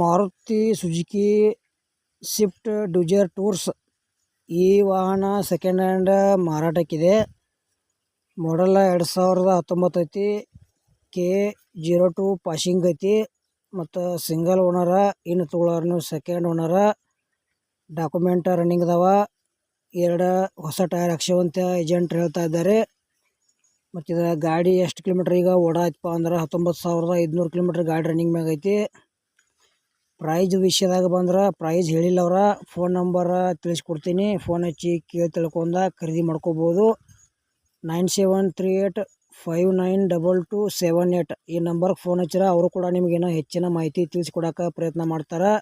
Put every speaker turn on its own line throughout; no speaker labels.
Maruti Suzuki, Swift, Dzire tours ಈ ವಾಹನ second hand ಮಾರಾಟಕ್ಕಿದೆ. ಮಾಡಲ್ಲ ಎರಡು ಸಾವಿರದ ಹತ್ತೊಂಬತ್ತು ಐತಿ. ಕೆ ಜೀರೋ ಟು ಪಾಶಿಂಗ್ ಐತಿ. ಮತ್ತು ಸಿಂಗಲ್ ಓನರ ಇನ್ನು ತೊಗೊಳೋರ್ನು ಸೆಕೆಂಡ್ ಓನರ ಡಾಕ್ಯುಮೆಂಟ್ ರನ್ನಿಂಗ್ ಅದಾವ. ಎರಡು ಹೊಸ ಟೈರ್ ಹಾಕ್ಸೇವಂತ ಏಜೆಂಟ್ ಹೇಳ್ತಾ ಇದ್ದಾರೆ. ಮತ್ತು ಇದು ಗಾಡಿ ಎಷ್ಟು ಕಿಲೋಮೀಟ್ರ್ ಈಗ ಓಡಾಯ್ತಪ್ಪ ಅಂದ್ರೆ ಹತ್ತೊಂಬತ್ತು ಸಾವಿರದ ಐದುನೂರು ಕಿಲೋಮೀಟ್ರ್ ಗಾಡಿ ರನ್ನಿಂಗ್ ಮ್ಯಾಗ ಐತಿ. ಪ್ರೈಜ್ ವಿಷಯದಾಗ ಬಂದ್ರೆ ಪ್ರೈಸ್ ಹೇಳಿಲ್ಲ ಅವ್ರ ಫೋನ್ ನಂಬರ ತಿಳಿಸ್ಕೊಡ್ತೀನಿ. ಫೋನ್ ಹಚ್ಚಿ ಕೇಳಿ ತಿಳ್ಕೊಂಡ ಖರೀದಿ ಮಾಡ್ಕೋಬೋದು. Nine seven three eight five nine double two seven eight ಈ ನಂಬರ್ಗೆ ಫೋನ್ ಹಚ್ಚಿರ ಅವರು ಕೂಡ ನಿಮಗೇನೋ ಹೆಚ್ಚಿನ ಮಾಹಿತಿ ತಿಳಿಸ್ಕೊಡಕ್ಕೆ ಪ್ರಯತ್ನ ಮಾಡ್ತಾರೆ.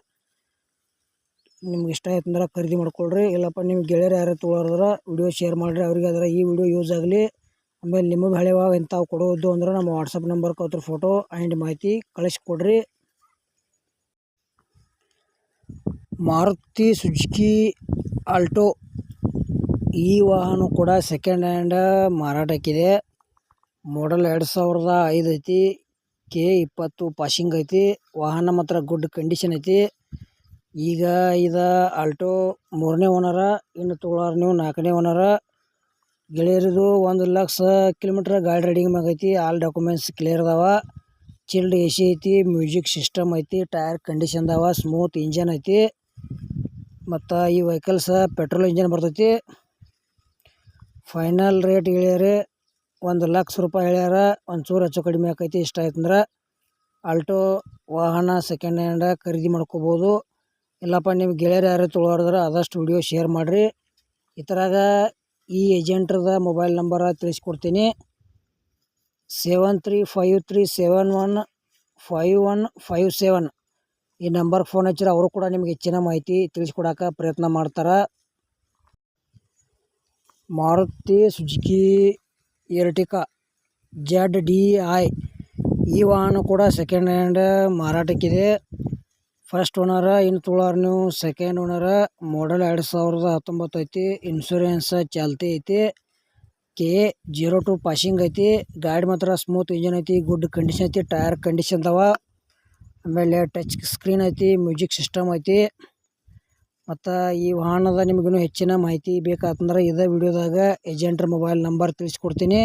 ನಿಮ್ಗೆ ಇಷ್ಟ ಆಯ್ತು ಅಂದ್ರೆ ಖರೀದಿ ಮಾಡ್ಕೊಳ್ರಿ. ಇಲ್ಲಪ್ಪ ನಿಮ್ಮ ಗೆಳೆಯರು ಯಾರು ತೊಗೊಳೋದ್ರ ವಿಡಿಯೋ ಶೇರ್ ಮಾಡಿರಿ. ಅವ್ರಿಗೆ ಅದರ ಈ ವಿಡಿಯೋ ಯೂಸ್ ಆಗಲಿ. ಆಮೇಲೆ ನಿಮಗೆ ಹಳೆವಾಗ ಇಂಥವು ಕೊಡೋದು ಅಂದ್ರೆ ನಮ್ಮ ವಾಟ್ಸಪ್ ನಂಬರ್ಗೆ ಅವ್ರ ಫೋಟೋ ಆ್ಯಂಡ್ ಮಾಹಿತಿ ಕಳಿಸ್ಕೊಡ್ರಿ. ಮಾರುತಿ ಸುಜುಕಿ ಆಲ್ಟೋ ಈ ವಾಹನ ಕೂಡ ಸೆಕೆಂಡ್ ಹ್ಯಾಂಡ್ ಮಾರಾಟಕ್ಕಿದೆ. ಮಾಡಲ್ ಎರಡು ಸಾವಿರದ ಐದು ಐತಿ ಕೆ ಇಪ್ಪತ್ತು ಪಾಸಿಂಗ್ ಐತಿ, ವಾಹನ ಮಾತ್ರ ಗುಡ್ ಕಂಡೀಷನ್ ಐತಿ. ಈಗ ಇದು ಆಲ್ಟೋ ಮೂರನೇ ಓನರ ಇನ್ನು ತೊಗೊಳೋರು ನೀವು ನಾಲ್ಕನೇ ಓನರ ಗೆಳೆಯರಿದು ಒಂದು ಲಕ್ಷ ಕಿಲೋಮೀಟ್ರ್ ಗಾಡಿ ರೈಡಿಂಗ್ ಮ್ಯಾಗೈತಿ ಆಲ್ ಡಾಕ್ಯುಮೆಂಟ್ಸ್ ಕ್ಲಿಯರ್ ಅದಾವ. ಚಿಲ್ಡ್ ಎ ಸಿ ಐತಿ ಮ್ಯೂಸಿಕ್ ಸಿಸ್ಟಮ್ ಐತಿ ಟೈರ್ ಕಂಡೀಷನ್ ಅದಾವ ಸ್ಮೂತ್ ಇಂಜನ್ ಐತಿ. ಮತ್ತು ಈ ವೆಹಿಕಲ್ಸ ಪೆಟ್ರೋಲ್ ಇಂಜಿನ್ ಬರ್ತೈತಿ. ಫೈನಲ್ ರೇಟ್ ಹೇಳ್ಯಾರ ಒಂದು ಲಕ್ಷ ರೂಪಾಯಿ ಹೇಳ್ಯಾರ ಒಂಚೂರು ಹೆಚ್ಚು ಕಡಿಮೆ ಆಕೈತಿ ಇಷ್ಟ ಆಯ್ತಂದ್ರೆ ಆಲ್ಟೋ ವಾಹನ ಸೆಕೆಂಡ್ ಹ್ಯಾಂಡ ಖರೀದಿ ಮಾಡ್ಕೋಬೋದು. ಇಲ್ಲಪ್ಪ ನಿಮ್ಮ ಗೆಳೆಯರು ಯಾರು ತೊಗೊಳೋದ್ರೆ ಆದಷ್ಟು ವಿಡಿಯೋ ಶೇರ್ ಮಾಡಿರಿ. ಇತರಾಗ ಈ ಏಜೆಂಟ್ರದ ಮೊಬೈಲ್ ನಂಬರ ತಿಳಿಸ್ಕೊಡ್ತೀನಿ. Seven three five three seven one five one five seven ಈ ನಂಬರ್ ಫೋನ್ ಹಚ್ಚಿರ ಅವರು ಕೂಡ ನಿಮ್ಗೆ ಹೆಚ್ಚಿನ ಮಾಹಿತಿ ತಿಳಿಸ್ಕೊಡಕ್ಕೆ ಪ್ರಯತ್ನ ಮಾಡ್ತಾರೆ. Maruti Suzuki Ertiga Z D I ಈ ವಾಹನ ಕೂಡ ಸೆಕೆಂಡ್ ಹ್ಯಾಂಡ್ ಮಾರಾಟಕ್ಕಿದೆ. ಫಸ್ಟ್ ಓನರ ಇನ್ನು ತೊಗೊಳೋರು ನೀವು ಸೆಕೆಂಡ್ ಓನರ ಮಾಡಲ್ ಎರಡು ಸಾವಿರದ ಹತ್ತೊಂಬತ್ತು ಐತಿ. ಇನ್ಶೂರೆನ್ಸ್ ಚಾಲ್ತಿ ಐತಿ. ಕೆ ಜೀರೋ ಟು ಪಾಸಿಂಗ್ ಐತಿ. ಗಾಡಿ ಮಾತ್ರ ಸ್ಮೂತ್ ಇಂಜಿನ್ ಐತಿ ಗುಡ್ ಕಂಡೀಷನ್ ಐತಿ ಟೈರ್ ಕಂಡೀಷನ್ ಅದಾವ. ಆಮೇಲೆ ಟಚ್ ಸ್ಕ್ರೀನ್ ಐತಿ, ಮ್ಯೂಸಿಕ್ ಸಿಸ್ಟಮ್ ಐತಿ. ಮತ್ತು ಈ ವಾಹನದ ನಿಮಗೂ ಹೆಚ್ಚಿನ ಮಾಹಿತಿ ಬೇಕಾತಂದ್ರೆ ಇದೇ ವಿಡಿಯೋದಾಗ ಏಜೆಂಟ್ರ ಮೊಬೈಲ್ ನಂಬರ್ ತಿಳಿಸ್ಕೊಡ್ತೀನಿ.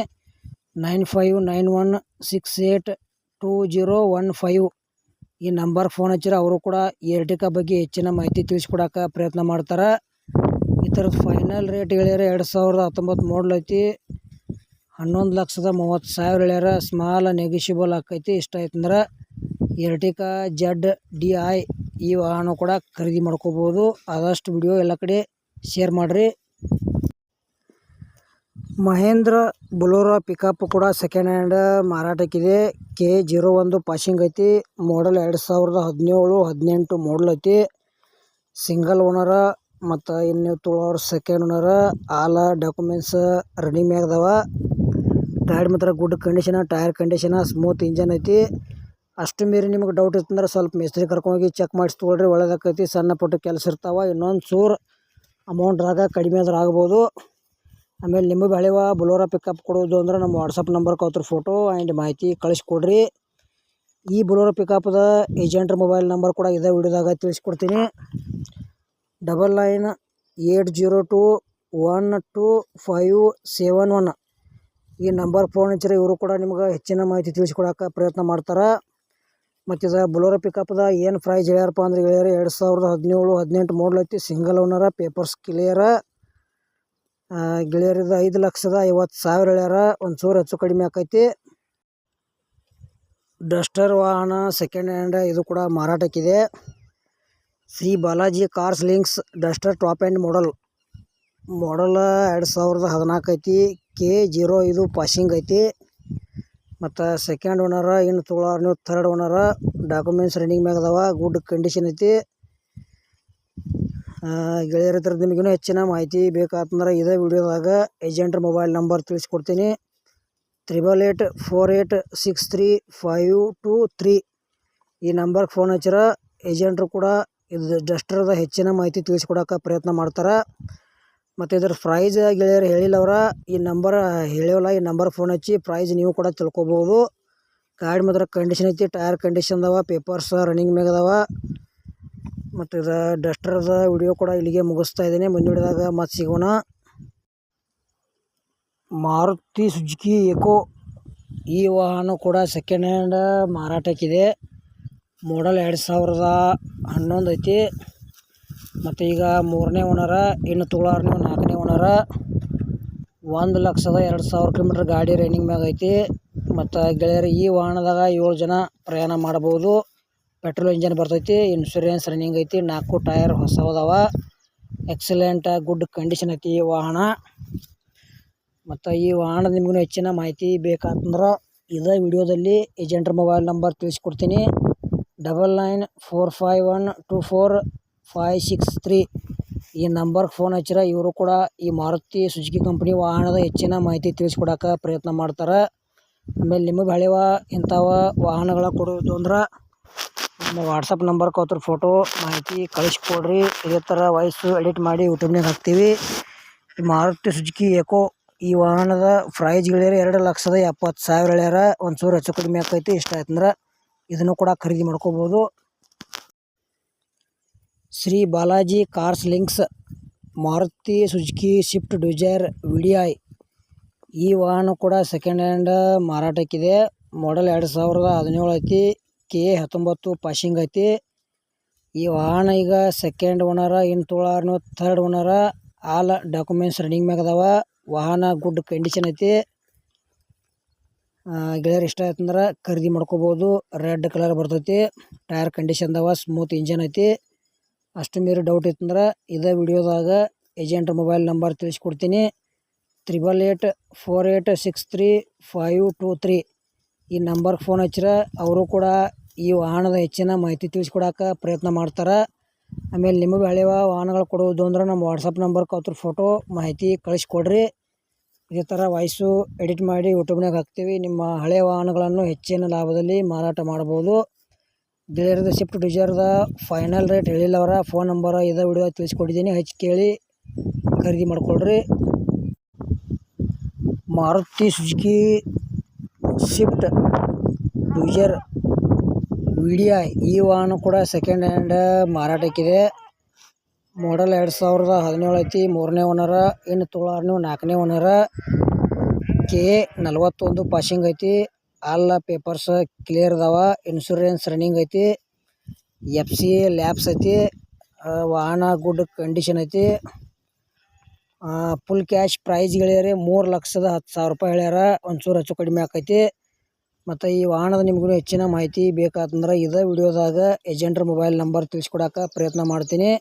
Nine five nine one six eight two zero one five ಈ ನಂಬರ್ ಫೋನ್ ಹಚ್ಚಿರ ಅವರು ಕೂಡ ಏರ್ಟಿಕಾ ಬಗ್ಗೆ ಹೆಚ್ಚಿನ ಮಾಹಿತಿ ತಿಳಿಸ್ಕೊಡೋಕೆ ಪ್ರಯತ್ನ ಮಾಡ್ತಾರೆ. ಈ ಥರದ ಫೈನಲ್ ರೇಟ್ ಹೇಳ್ಯಾರ ಎರಡು ಸಾವಿರದ ಹತ್ತೊಂಬತ್ತು ಮಾಡಲ್ ಐತಿ. ಹನ್ನೊಂದು ಲಕ್ಷದ ಮೂವತ್ತು ಸಾವಿರ ಹೇಳ್ಯಾರ ಸ್ಮಾಲ್ ನೆಗಿಷಿಬಲ್ ಆಕೈತಿ ಇಷ್ಟ ಆಯ್ತಂದ್ರೆ ಎರ್ಟಿಕಾ ಜೆಡ್ ಡಿ ಐ ಈ ವಾಹನ ಕೂಡ ಖರೀದಿ ಮಾಡ್ಕೋಬೋದು. ಆದಷ್ಟು ವಿಡಿಯೋ ಎಲ್ಲ ಕಡೆ ಶೇರ್ ಮಾಡಿರಿ. ಮಹೇಂದ್ರ ಬೊಲೊರೋ ಪಿಕಪ್ ಕೂಡ ಸೆಕೆಂಡ್ ಹ್ಯಾಂಡ್ ಮಾರಾಟಕ್ಕಿದೆ. ಕೆ ಜೀರೋ ಒಂದು ಪಾಸಿಂಗ್ ಐತಿ. ಮಾಡಲ್ ಎರಡು ಸಾವಿರದ ಹದಿನೇಳು, ಹದಿನೆಂಟು ಮಾಡಲ್ ಐತಿ. ಸಿಂಗಲ್ ಓನರ ಮತ್ತು ಇನ್ನು ತೊಳೋರು ಸೆಕೆಂಡ್ ಓನರ ಆಲ ಡಾಕ್ಯುಮೆಂಟ್ಸ್ ರನ್ನಿಂಗ್ ಮ್ಯಾಗ ಅದಾವ. ಗಾಡಿ ಮಾತ್ರ ಗುಡ್ ಕಂಡೀಷನ ಟೈರ್ ಕಂಡೀಷನ ಸ್ಮೂತ್ ಇಂಜನ್ ಐತಿ. ಅಷ್ಟು ಮೀರಿ ನಿಮಗೆ ಡೌಟ್ ಇತ್ತಂದ್ರೆ ಸ್ವಲ್ಪ ಮೇಸ್ತ್ರಿ ಕರ್ಕೊಂಡೋಗಿ ಚೆಕ್ ಮಾಡಿಸಿ ತೊಗೊಳ್ರಿ, ಒಳ್ಳೇದಾಕೈತಿ, ಸಣ್ಣ ಪುಟ್ಟ ಕೆಲಸ ಇರ್ತಾವೆ, ಇನ್ನೊಂದು ಚೂರು ಅಮೌಂಟ್ರಾಗ ಕಡಿಮೆ ಆದ್ರೆ ಆಗ್ಬೋದು. ಆಮೇಲೆ ನಿಮಗೆ ಹಳೆವ ಬುಲೋರ ಪಿಕಪ್ ಕೊಡೋದು ಅಂದ್ರೆ ನಮ್ಮ ವಾಟ್ಸಪ್ ನಂಬರ್ ಅವ್ರ ಫೋಟೋ ಆ್ಯಂಡ್ ಮಾಹಿತಿ ಕಳಿಸ್ಕೊಡ್ರಿ. ಈ ಬುಲೋರ ಪಿಕಪ್ದ ಏಜೆಂಟ್ರ ಮೊಬೈಲ್ ನಂಬರ್ ಕೂಡ ಇದೇ ವಿಡಿಯೋದಾಗ ತಿಳಿಸ್ಕೊಡ್ತೀನಿ. Double nine eight zero two one two five seven one ಈ ನಂಬರ್ ಫೋನ್ ಹಚ್ಚಿರ ಇವರು ಕೂಡ ನಿಮ್ಗೆ ಹೆಚ್ಚಿನ ಮಾಹಿತಿ ತಿಳಿಸ್ಕೊಡೋಕೆ ಪ್ರಯತ್ನ ಮಾಡ್ತಾರೆ. ಮತ್ತು ಇದು ಪಿಕಪ್ ಪಿಕಪ್ದ ಏನು ಪ್ರೈಸ್ ಹೇಳ್ಯಾರಪ್ಪ ಅಂದ್ರೆ ಹೇಳ್ಯಾರ ಎರಡು ಸಾವಿರದ ಹದಿನೇಳು, ಹದಿನೆಂಟು ಮಾಡಲ್ ಐತಿ ಸಿಂಗಲ್ ಓನರ ಪೇಪರ್ಸ್ ಕ್ಲಿಯರ ಗೆಳೆಯರಿದ ಐದು ಲಕ್ಷದ ಐವತ್ತು ಸಾವಿರ ಹೇಳ್ಯಾರ ಒಂದು ಚೂರು ಹೆಚ್ಚು ಕಡಿಮೆ ಆಕೈತಿ. ಡಸ್ಟರ್ ವಾಹನ ಸೆಕೆಂಡ್ ಹ್ಯಾಂಡ್ ಇದು ಕೂಡ ಮಾರಾಟಕ್ಕಿದೆ. Shri Balaji cars links Duster top end model model ಎರಡು ಸಾವಿರದ ಹದಿನಾಲ್ಕು ಐತಿ ಕೆ ಜೀರೋ ಇದು ಪಾಸಿಂಗ್ ಐತಿ. ಮತ್ತು ಸೆಕೆಂಡ್ ಓನರ ಇನ್ನು ತೊಗೊಳೋರು ನೀವು ಥರ್ಡ್ ಓನರ ಡಾಕ್ಯುಮೆಂಟ್ಸ್ ರನ್ನಿಂಗ್ ಮ್ಯಾಗ ಅದಾವ ಗುಡ್ ಕಂಡೀಷನ್ ಐತಿ. ಗೆಳೆಯರ ಥರದ್ದು ನಿಮಗಿನ್ನೂ ಹೆಚ್ಚಿನ ಮಾಹಿತಿ ಬೇಕಾತಂದ್ರೆ ಇದೇ ವಿಡಿಯೋದಾಗ ಏಜೆಂಟ್ರ ಮೊಬೈಲ್ ನಂಬರ್ ತಿಳಿಸ್ಕೊಡ್ತೀನಿ. Triple eight four eight six three five two three ಈ ನಂಬರ್ಗೆ ಫೋನ್ ಹಚ್ಚಿರ ಏಜೆಂಟ್ರು ಕೂಡ ಇದು ಡಸ್ಟರ್ದ ಹೆಚ್ಚಿನ ಮಾಹಿತಿ ತಿಳಿಸ್ಕೊಡೋಕೆ ಪ್ರಯತ್ನ ಮಾಡ್ತಾರೆ. ಮತ್ತು ಇದ್ರ ಪ್ರೈಸ್ ಗೆಳೆಯರು ಹೇಳಿಲ್ಲ ಅವರ ಈ ನಂಬರ್ ಹೇಳೋಲ್ಲ ಈ ನಂಬರ್ ಫೋನ್ ಹಚ್ಚಿ ಪ್ರೈಸ್ ನೀವು ಕೂಡ ತಿಳ್ಕೊಬೋದು. ಗಾಡಿ ಮಾತ್ರ ಕಂಡೀಷನ್ ಐತಿ ಟೈರ್ ಕಂಡೀಷನ್ ಅದಾವ ಪೇಪರ್ಸ್ ರನ್ನಿಂಗ್ ಮ್ಯಾಗ ಅದಾವ. ಮತ್ತು ಇದು ಡಸ್ಟರ್ದ ವಿಡಿಯೋ ಕೂಡ ಇಲ್ಲಿಗೆ ಮುಗಿಸ್ತಾ ಇದ್ದೀನಿ ಮುಂದಿಡಿದಾಗ ಮತ್ತೆ ಸಿಗೋಣ. ಮಾರುತಿ ಸುಜುಕಿ ಏಕೋ ಈ ವಾಹನ ಕೂಡ ಸೆಕೆಂಡ್ ಹ್ಯಾಂಡ್ ಮಾರಾಟಕ್ಕಿದೆ. ಮಾಡಲ್ ಎರಡು ಸಾವಿರದ ಹನ್ನೊಂದು ಐತಿ. ಮತ್ತು ಈಗ ಮೂರನೇ ಓನರ, ಇನ್ನು ತೊಗೊಳಾರ್ನು ನಾಲ್ಕನೇ ಓನರ. ಒಂದು ಲಕ್ಷದ ಎರಡು ಸಾವಿರ ಕಿಲೋಮೀಟ್ರ್ ಗಾಡಿ ರನ್ನಿಂಗ್ ಮ್ಯಾಗ ಐತಿ. ಮತ್ತು ಗೆಳೆಯರು ಈ ವಾಹನದಾಗ ಏಳು ಜನ ಪ್ರಯಾಣ ಮಾಡ್ಬೋದು ಪೆಟ್ರೋಲ್ ಇಂಜನ್ ಬರ್ತೈತಿ ಇನ್ಶೂರೆನ್ಸ್ ರನ್ನಿಂಗ್ ಐತಿ, ನಾಲ್ಕು ಟೈರ್ ಹೊಸವದವ. ಎಕ್ಸಲೆಂಟ್ ಗುಡ್ ಕಂಡೀಷನ್ ಐತಿ ಈ ವಾಹನ. ಮತ್ತು ಈ ವಾಹನದ ನಿಮಗೂ ಹೆಚ್ಚಿನ ಮಾಹಿತಿ ಬೇಕಂತಂದ್ರೆ ಇದೇ ವಿಡಿಯೋದಲ್ಲಿ ಏಜೆಂಟ್ರ ಮೊಬೈಲ್ ನಂಬರ್ ತಿಳಿಸ್ಕೊಡ್ತೀನಿ. Double nine four five one two four five six three ಈ ನಂಬರ್ಗೆ ಫೋನ್ ಹಚ್ಚಿರ ಇವರು ಕೂಡ ಈ ಮಾರುತಿ ಸುಜುಕಿ ಕಂಪ್ನಿ ವಾಹನದ ಹೆಚ್ಚಿನ ಮಾಹಿತಿ ತಿಳಿಸ್ಕೊಡಕ್ಕೆ ಪ್ರಯತ್ನ ಮಾಡ್ತಾರೆ. ಆಮೇಲೆ ನಿಮಗೆ ಹಳೆವ ಇಂಥವ ವಾಹನಗಳ ಕೊಡೋದು ಅಂದ್ರೆ ನಮ್ಮ ವಾಟ್ಸಪ್ ನಂಬರ್ ಅವ್ರ ಫೋಟೋ ಮಾಹಿತಿ ಕಳಿಸ್ಕೊಡ್ರಿ. ಇದೇ ಥರ ವಾಯ್ಸು ಎಡಿಟ್ ಮಾಡಿ ಯೂಟ್ಯೂಬ್ನಾಗ ಹಾಕ್ತೀವಿ. ಈ ಮಾರುತಿ ಸುಜುಕಿ ಏಕೋ ಈ ವಾಹನದ ಪ್ರೈಸ್ ಗೆಳೆಯರು ಎರಡು ಲಕ್ಷದ ಎಪ್ಪತ್ತು ಸಾವಿರ ಹೇಳ್ಯಾರ. ಒಂದು ಚೂರು ಹೆಚ್ಚು ಕಡಿಮೆ ಆಕೈತಿ. ಇಷ್ಟ ಆಯ್ತಂದ್ರೆ ಇದನ್ನು ಕೂಡ ಖರೀದಿ ಮಾಡ್ಕೋಬೋದು. Shri Balaji cars links, Maruti Suzuki Swift Dzire V D I ಈ ವಾಹನ ಕೂಡ ಸೆಕೆಂಡ್ ಹ್ಯಾಂಡ್ ಮಾರಾಟಕ್ಕಿದೆ. ಮಾಡೆಲ್ ಎರಡು ಸಾವಿರದ ಹದಿನೇಳು ಐತಿ. ಕೆ ಹತ್ತೊಂಬತ್ತು ಪಾಸಿಂಗ್ ಐತಿ. ಈ ವಾಹನ ಈಗ ಸೆಕೆಂಡ್ ಓನರ ಇನ್ನು ತೊಗೊಳಾರ್ನು ಥರ್ಡ್ ಓನರ ಆಲ್ ಡಾಕ್ಯುಮೆಂಟ್ಸ್ ರನ್ನಿಂಗ್ ಮ್ಯಾಗ ಅದಾವ. ವಾಹನ ಗುಡ್ ಕಂಡೀಷನ್ ಐತಿ. ಗೆಳೆಯರು ಇಷ್ಟ ಆಯ್ತಂದ್ರೆ ಖರೀದಿ ಮಾಡ್ಕೋಬೋದು. ರೆಡ್ ಕಲರ್ ಬರ್ತೈತಿ. ಟೈರ್ ಕಂಡೀಷನ್ ಅದಾವ. ಸ್ಮೂತ್ ಇಂಜನ್ ಐತಿ. ಅಷ್ಟು ಮೀರಿ ಡೌಟ್ ಇತ್ತಂದ್ರೆ ಇದೇ ವಿಡಿಯೋದಾಗ ಏಜೆಂಟ್ ಮೊಬೈಲ್ ನಂಬರ್ ತಿಳಿಸ್ಕೊಡ್ತೀನಿ. Triple eight four eight six three five two three ಈ ನಂಬರ್ಗೆ ಫೋನ್ ಹಚ್ಚಿರ ಅವರು ಕೂಡ ಈ ವಾಹನದ ಹೆಚ್ಚಿನ ಮಾಹಿತಿ ತಿಳಿಸ್ಕೊಡಕ್ಕೆ ಪ್ರಯತ್ನ ಮಾಡ್ತಾರೆ. ಆಮೇಲೆ ನಿಮಗೆ ಹಳೆಯ ವಾಹನಗಳು ಕೊಡುವುದು ಅಂದ್ರೆ ನಮ್ಮ ವಾಟ್ಸಪ್ ನಂಬರ್ಗೆ ಅವ್ರ ಫೋಟೋ ಮಾಹಿತಿ ಕಳಿಸ್ಕೊಡ್ರಿ. ಇದೇ ಥರ ವಾಯ್ಸು ಎಡಿಟ್ ಮಾಡಿ ಯೂಟ್ಯೂಬ್ನಾಗ ಹಾಕ್ತೀವಿ. ನಿಮ್ಮ ಹಳೆಯ ವಾಹನಗಳನ್ನು ಹೆಚ್ಚಿನ ಲಾಭದಲ್ಲಿ ಮಾರಾಟ ಮಾಡ್ಬೋದು. ಡಿಲರ್ದ ಶಿಫ್ಟ್ ಡಿಸೈರ್ದ ಫೈನಲ್ ರೇಟ್ ಹೇಳಿಲ್ಲ ಅವರ ಫೋನ್ ನಂಬರ ಇದೇ ವಿಡಿಯೋ ತಿಳಿಸ್ಕೊಟ್ಟಿದ್ದೀನಿ ಹೆಚ್ಚು ಕೇಳಿ ಖರೀದಿ ಮಾಡಿಕೊಳ್ರಿ. Maruti Suzuki Swift Dzire VDI ಈ ವಾಹನ ಕೂಡ ಸೆಕೆಂಡ್ ಹ್ಯಾಂಡ್ ಮಾರಾಟಕ್ಕಿದೆ. ಮಾಡಲ್ ಎರಡು ಸಾವಿರದ ಹದಿನೇಳು ಐತಿ, ಮೂರನೇ ಓನರ ಇನ್ನು ತೊಗೊಳಾರ್ನು ನಾಲ್ಕನೇ ಓನರ ಕೆ ನಲ್ವತ್ತೊಂದು ಪಾಸಿಂಗ್ ಐತಿ. ಆಲ್ ಪೇಪರ್ಸ್ ಕ್ಲಿಯರ್ ಅದಾವ ಇನ್ಶೂರೆನ್ಸ್ ರನ್ನಿಂಗ್ ಐತಿ ಎಫ್ ಸಿ ಲ್ಯಾಬ್ಸ್ ಐತಿ ವಾಹನ ಗುಡ್ ಕಂಡೀಷನ್ ಐತಿ ಫುಲ್ ಕ್ಯಾಶ್ ಪ್ರೈಸ್ ಹೇಳ್ಯಾರ ಮೂರು ಲಕ್ಷದ ಹತ್ತು ಸಾವಿರ ರೂಪಾಯಿ ಹೇಳ್ಯಾರ ಒಂಚೂರು ಹೆಚ್ಚು ಕಡಿಮೆ ಆಕೈತಿ. ಮತ್ತು ಈ ವಾಹನದ ನಿಮಗೂ ಹೆಚ್ಚಿನ ಮಾಹಿತಿ ಬೇಕಾತಂದ್ರೆ ಇದೇ ವಿಡಿಯೋದಾಗ ಏಜೆಂಟ್ರ ಮೊಬೈಲ್ ನಂಬರ್ ತಿಳಿಸ್ಕೊಡಕ್ಕೆ ಪ್ರಯತ್ನ ಮಾಡ್ತೀನಿ.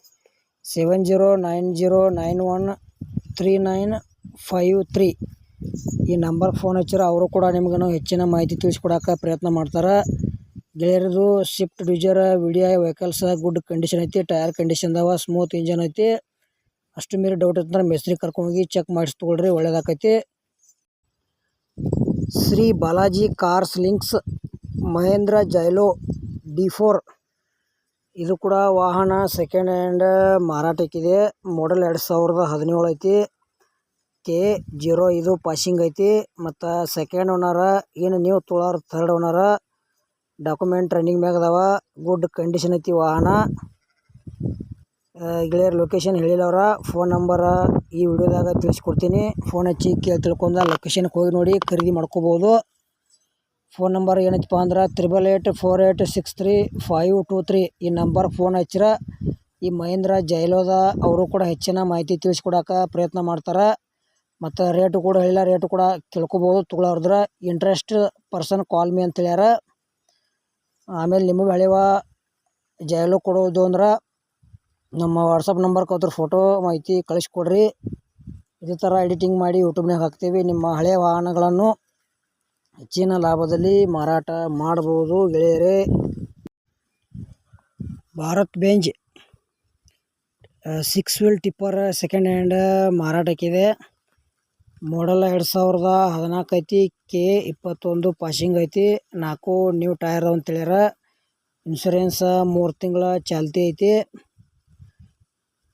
Seven zero nine zero nine one three nine five three ಈ ನಂಬರ್ ಫೋನ್ ಹಚ್ಚಿರೋ ಅವರು ಕೂಡ ನಿಮ್ಗೂ ಹೆಚ್ಚಿನ ಮಾಹಿತಿ ತಿಳಿಸ್ಕೊಡಕ್ಕೆ ಪ್ರಯತ್ನ ಮಾಡ್ತಾರೆ. ಗೆಳೆಯರದು Swift Dzire V D I vehicles, good condition ಐತಿ, ಟೈರ್ ಕಂಡೀಷನ್ ಅದಾವ, ಸ್ಮೂತ್ ಇಂಜನ್ ಐತಿ. ಅಷ್ಟು ಮೀರಿ ಡೌಟ್ ಇತ್ತಂದ್ರೆ ಮೇಸ್ತ್ರಿ ಕರ್ಕೊಂಡೋಗಿ ಚೆಕ್ ಮಾಡಿಸಿ ತೊಗೊಳ್ರಿ, ಒಳ್ಳೇದಾಕೈತಿ. Shri Balaji cars links, Mahindra Xylo D four. ಇದು ಕೂಡ ವಾಹನ ಸೆಕೆಂಡ್ ಹ್ಯಾಂಡ್ ಮಾರಾಟಕ್ಕಿದೆ. ಮಾಡಲ್ ಎರಡು ಸಾವಿರದ ಹದಿನೇಳು ಐತಿ. ಕೆ ಜೀರೋ ಇದು ಪಾಸಿಂಗ್ ಐತಿ, ಮತ್ತು ಸೆಕೆಂಡ್ ಓನರ ಏನು ನೀವು ತೊಳಾರ ಥರ್ಡ್ ಓನರ ಡಾಕ್ಯುಮೆಂಟ್ ರನ್ನಿಂಗ್ ಮ್ಯಾಗ ಅದಾವ ಗುಡ್ ಕಂಡೀಷನ್ ಐತಿ ವಾಹನ. ಗೆಳೆಯರ ಲೊಕೇಶನ್ ಹೇಳಿಲ್ಲವ್ರ ಫೋನ್ ನಂಬರ ಈ ವಿಡಿಯೋದಾಗ ತಿಳಿಸ್ಕೊಡ್ತೀನಿ. ಫೋನ್ ಹಚ್ಚಿ ಕೇಳಿ ತಿಳ್ಕೊಂಡ ಲೊಕೇಶನ್ಗೆ ಹೋಗಿ ನೋಡಿ ಖರೀದಿ ಮಾಡ್ಕೋಬೋದು. ಫೋನ್ ನಂಬರ್ ಏನೈತಪ್ಪ ಅಂದ್ರೆ triple eight four eight six three five two three ಈ ನಂಬರ್ ಫೋನ್ ಹಚ್ಚಿರ. ಈ ಮಹೇಂದ್ರ ಜೈಲೋದ ಅವರು ಕೂಡ ಹೆಚ್ಚಿನ ಮಾಹಿತಿ ತಿಳಿಸ್ಕೊಡಕ್ಕೆ ಪ್ರಯತ್ನ ಮಾಡ್ತಾರೆ. ಮತ್ತು ರೇಟು ಕೂಡ ಹೇಳಿಲ್ಲ ರೇಟು ಕೂಡ ತಿಳ್ಕೊಬೋದು. ತೊಗೊಳೋರ್ದ್ರ ಇಂಟ್ರೆಸ್ಟ್ ಪರ್ಸನ್ ಕಾಲ್ ಮಿ ಅಂತ ಹೇಳ್ಯಾರ. ಆಮೇಲೆ ನಿಮಗೆ ಹಳೆವ ಜೈಲು ಕೊಡೋದು ಅಂದ್ರೆ ನಮ್ಮ ವಾಟ್ಸಪ್ ನಂಬರ್ ಅದ್ರ ಫೋಟೋ ಮಾಹಿತಿ ಕಳಿಸ್ಕೊಡ್ರಿ. ಇದೇ ಥರ ಎಡಿಟಿಂಗ್ ಮಾಡಿ ಯೂಟ್ಯೂಬ್ನಾಗ ಹಾಕ್ತೀವಿ. ನಿಮ್ಮ ಹಳೆಯ ವಾಹನಗಳನ್ನು ಹೆಚ್ಚಿನ ಲಾಭದಲ್ಲಿ ಮಾರಾಟ ಮಾಡ್ಬೋದು ಗೆಳೆಯರೇ. Bharat Benz six wheel tipper second hand ಮಾರಾಟಕ್ಕಿದೆ. Model ಎರಡು ಸಾವಿರದ ಹದಿನಾಲ್ಕು ಐತಿ ಕೆ ಇಪ್ಪತ್ತೊಂದು ಪಾಸಿಂಗ್ ಐತಿ, ನಾಲ್ಕು ನ್ಯೂ ಟೈರ್ ಅಂತ ಹೇಳ್ಯಾರ. ಇನ್ಶೂರೆನ್ಸ್ ಮೂರು ತಿಂಗಳ ಚಾಲ್ತಿ ಐತಿ.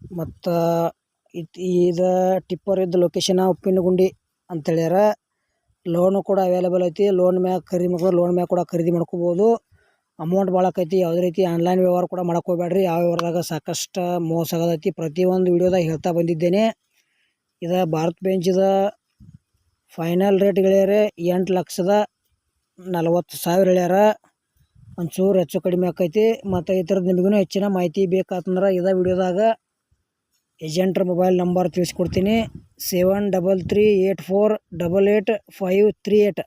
ಮತ್ತು ಇದು ಇದು ಟಿಪ್ಪರ್ ಇದ್ದ ಲೊಕೇಶನ್ ಉಪ್ಪಿನಗುಂಡಿ ಅಂತ ಹೇಳ್ಯಾರ. ಲೋನು ಕೂಡ ಅವೈಲೇಬಲ್ ಐತಿ ಲೋನ್ ಮ್ಯಾಗ ಖರೀದಿ ಮಾಡ್ಕೋ ಲೋನ್ ಮ್ಯಾಗ ಕೂಡ ಖರೀದಿ ಮಾಡ್ಕೋಬೋದು. ಅಮೌಂಟ್ ಭಾಳ ಆಕೈತಿ, ಯಾವುದೇ ರೀತಿ ಆನ್ಲೈನ್ ವ್ಯವಹಾರ ಕೂಡ ಮಾಡಕ್ಕೆ ಹೋಗ್ಬೇಡ್ರಿ ಯಾವ ವ್ಯವಹಾರದಾಗ ಸಾಕಷ್ಟು ಮೋಸ ಆಗೋದೈತಿ, ಪ್ರತಿಯೊಂದು ವಿಡಿಯೋದಾಗ ಹೇಳ್ತಾ ಬಂದಿದ್ದೇನೆ. ಇದು ಭಾರತ್ ಬೆಂಚಿದ ಫೈನಲ್ ರೇಟ್ ಹೇಳ್ಯಾರ ಎಂಟು ಲಕ್ಷದ ನಲವತ್ತು ಸಾವಿರ ಹೇಳ್ಯಾರ ಒಂಚೂರು ಹೆಚ್ಚು ಕಡಿಮೆ ಆಕೈತಿ. ಮತ್ತು ಈ ಥರದ್ದು ನಿಮಗೂ ಹೆಚ್ಚಿನ ಮಾಹಿತಿ ಬೇಕಾತಂದ್ರೆ ಇದೇ ವಿಡಿಯೋದಾಗ ಏಜೆಂಟ್ರ ಮೊಬೈಲ್ ನಂಬರ್ ತಿಳಿಸ್ಕೊಡ್ತೀನಿ. Seven double three eight four double eight five three eight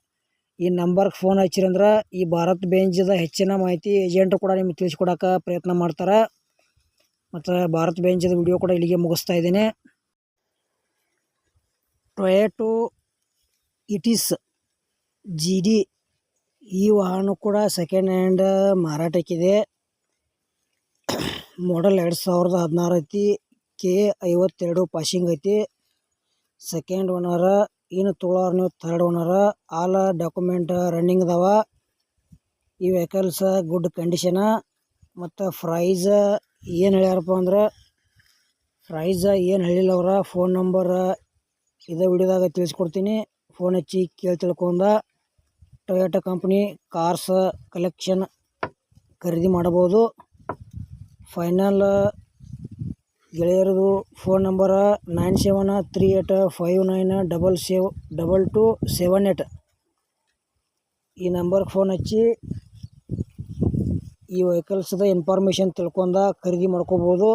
ಈ ನಂಬರ್ಗೆ ಫೋನ್ ಹಚ್ಚಿರಂದ್ರೆ ಈ ಭಾರತ್ ಬೆಂಚ್ದ ಹೆಚ್ಚಿನ ಮಾಹಿತಿ ಏಜೆಂಟ್ರು ಕೂಡ ನಿಮ್ಗೆ ತಿಳಿಸ್ಕೊಡೋಕೆ ಪ್ರಯತ್ನ ಮಾಡ್ತಾರೆ. ಮತ್ತು ಭಾರತ್ ಬೆಂಚ್ದ ವಿಡಿಯೋ ಕೂಡ ಇಲ್ಲಿಗೆ ಮುಗಿಸ್ತಾ ಇದ್ದೀನಿ. ಟೊಯೇಟು ಇಟಿಸ್ ಜಿ ಡಿ ಈ ವಾಹನ ಕೂಡ ಸೆಕೆಂಡ್ ಹ್ಯಾಂಡ್ ಮಾರಾಟಕ್ಕಿದೆ ಮಾಡಲ್ ಎರಡು ಸಾವಿರದ ಹದಿನಾರು ಐತಿ. ಕೆ ಐವತ್ತೆರಡು ಪಾಸಿಂಗ್ ಐತಿ. ಸೆಕೆಂಡ್ ಓನರ ಇನ್ನು ತೊಗೊಳೋರು ನೀವು third owner all document running ಅದಾವ. ಈ ವೆಹಿಕಲ್ಸ್ ಗುಡ್ ಕಂಡೀಷನ ಮತ್ತು ಪ್ರೈಸ್ ಏನು ಹೇಳ್ಯಾರಪ್ಪ ಅಂದ್ರೆ ಪ್ರೈಸ್ ಏನು ಹೇಳಿಲ್ಲ ಅವ್ರ ಫೋನ್ ನಂಬರ್ ಇದೇ ವಿಡಿಯೋದಾಗ ತಿಳಿಸ್ಕೊಡ್ತೀನಿ. ಫೋನ್ ಹಚ್ಚಿ ಕೇಳಿ ತಿಳ್ಕೊಂಡ. ಟೊಯೋಟಾ ಕಂಪ್ನಿ ಕಾರ್ಸ್ ಕಲೆಕ್ಷನ್ ಖರೀದಿ ಮಾಡಬಹುದು ಫೈನಲ್ ಗೆಳೆಯರದು phone number nine seven three eight five nine double seven double two seven eight ಈ ನಂಬರ್ಗೆ ಫೋನ್ ಹಚ್ಚಿ ಈ ವೆಹಿಕಲ್ಸ್ದ ಇನ್ಫಾರ್ಮೇಷನ್ ತಿಳ್ಕೊಂಡ ಖರೀದಿ ಮಾಡ್ಕೋಬೋದು.